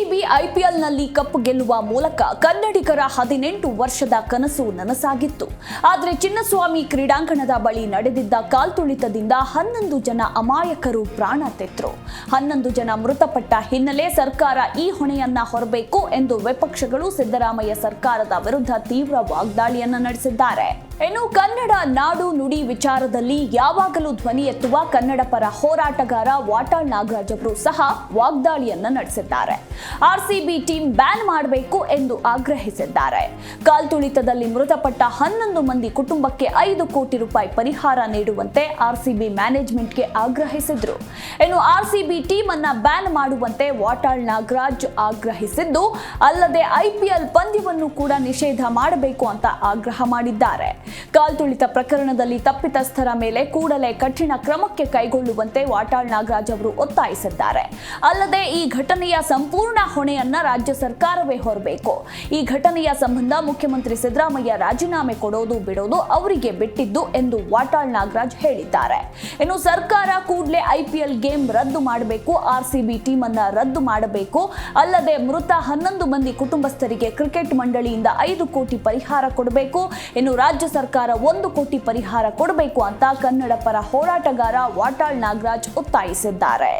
RCB ಐಪಿಎಲ್ನಲ್ಲಿ cup ಗೆಲ್ಲುವ ಮೂಲಕ ಕನ್ನಡಿಗರ ಹದಿನೆಂಟು ವರ್ಷದ ಕನಸು ನನಸಾಗಿತ್ತು. ಆದರೆ ಚಿನ್ನಸ್ವಾಮಿ ಕ್ರೀಡಾಂಗಣದ ಬಳಿ ನಡೆದಿದ್ದ ಕಾಲ್ತುಳಿತದಿಂದ ಹನ್ನೊಂದು ಜನ ಅಮಾಯಕರು ಪ್ರಾಣ ತೆತ್ತರು. ಹನ್ನೊಂದು ಜನ ಮೃತಪಟ್ಟ ಹಿನ್ನೆಲೆ ಸರ್ಕಾರ ಈ ಹೊಣೆಯನ್ನ ಹೊರಬೇಕು ಎಂದು ವಿಪಕ್ಷಗಳು ಸಿದ್ದರಾಮಯ್ಯ ಸರ್ಕಾರದ ವಿರುದ್ಧ ತೀವ್ರ ವಾಗ್ದಾಳಿಯನ್ನ ನಡೆಸಿದ್ದಾರೆ. ಇನ್ನು ಕನ್ನಡ ನಾಡು ನುಡಿ ವಿಚಾರದಲ್ಲಿ ಯಾವಾಗಲೂ ಧ್ವನಿ ಎತ್ತುವ ಕನ್ನಡ ಪರ ಹೋರಾಟಗಾರ ವಾಟಾಳ್ ನಾಗರಾಜ್ ಅವರು ಸಹ ವಾಗ್ದಾಳಿಯನ್ನ ನಡೆಸಿದ್ದಾರೆ. ಆರ್ಸಿಬಿ ಟೀಮ್ ಬ್ಯಾನ್ ಮಾಡಬೇಕು ಎಂದು ಆಗ್ರಹಿಸಿದ್ದಾರೆ. ಕಾಲ್ತುಳಿತದಲ್ಲಿ ಮೃತಪಟ್ಟ ಹನ್ನೊಂದು ಮಂದಿ ಕುಟುಂಬಕ್ಕೆ ಐದು ಕೋಟಿ ರೂಪಾಯಿ ಪರಿಹಾರ ನೀಡುವಂತೆ ಆರ್ಸಿಬಿ ಮ್ಯಾನೇಜ್ಮೆಂಟ್ಗೆ ಆಗ್ರಹಿಸಿದ್ರು. ಇನ್ನು ಆರ್ಸಿಬಿ ಟೀಮ್ ಅನ್ನ ಬ್ಯಾನ್ ಮಾಡುವಂತೆ ವಾಟಾಳ್ ನಾಗರಾಜ್ ಆಗ್ರಹಿಸಿದ್ದು, ಅಲ್ಲದೆ ಐಪಿಎಲ್ ಪಂದ್ಯವನ್ನು ಕೂಡ ನಿಷೇಧ ಮಾಡಬೇಕು ಅಂತ ಆಗ್ರಹ ಮಾಡಿದ್ದಾರೆ. ಕಾಲ್ತುಳಿತ ಪ್ರಕರಣದಲ್ಲಿ ತಪ್ಪಿತಸ್ಥರ ಮೇಲೆ ಕೂಡಲೇ ಕಠಿಣ ಕ್ರಮಕ್ಕೆ ಕೈಗೊಳ್ಳುವಂತೆ ವಾಟಾಳ್ ನಾಗರಾಜ್ ಅವರು ಒತ್ತಾಯಿಸಿದ್ದಾರೆ. ಅಲ್ಲದೆ ಈ ಘಟನೆಯ ಸಂಪೂರ್ಣ ಹೊಣೆಯನ್ನ ರಾಜ್ಯ ಸರ್ಕಾರವೇ ಹೊರಬೇಕು. ಈ ಘಟನೆಯ ಸಂಬಂಧ ಮುಖ್ಯಮಂತ್ರಿ ಸಿದ್ದರಾಮಯ್ಯ ರಾಜೀನಾಮೆ ಕೊಡೋದು ಬಿಡೋದು ಅವರಿಗೆ ಬಿಟ್ಟಿದ್ದು ಎಂದು ವಾಟಾಳ್ ನಾಗರಾಜ್ ಹೇಳಿದ್ದಾರೆ. ಇನ್ನು ಸರ್ಕಾರ ಕೂಡಲೇ ಐಪಿಎಲ್ ಗೇಮ್ ರದ್ದು ಮಾಡಬೇಕು ಆರ್ಸಿಬಿ ಟೀಮ್ ಅನ್ನ ರದ್ದು ಮಾಡಬೇಕು. ಅಲ್ಲದೆ ಮೃತ ಹನ್ನೊಂದು ಮಂದಿ ಕುಟುಂಬಸ್ಥರಿಗೆ ಕ್ರಿಕೆಟ್ ಮಂಡಳಿಯಿಂದ ಐದು ಕೋಟಿ ಪರಿಹಾರ ಕೊಡಬೇಕು. ಇನ್ನು ರಾಜ್ಯ ಸರ್ಕಾರ ಒಂದು ಕೋಟಿ ಪರಿಹಾರ ಕೊಡಬೇಕು ಅಂತ ಕನ್ನಡ ಪರ ಹೋರಾಟಗಾರ ವಾಟಾಳ್ ನಾಗರಾಜ್ ಒತ್ತಾಯಿಸಿದ್ದಾರೆ.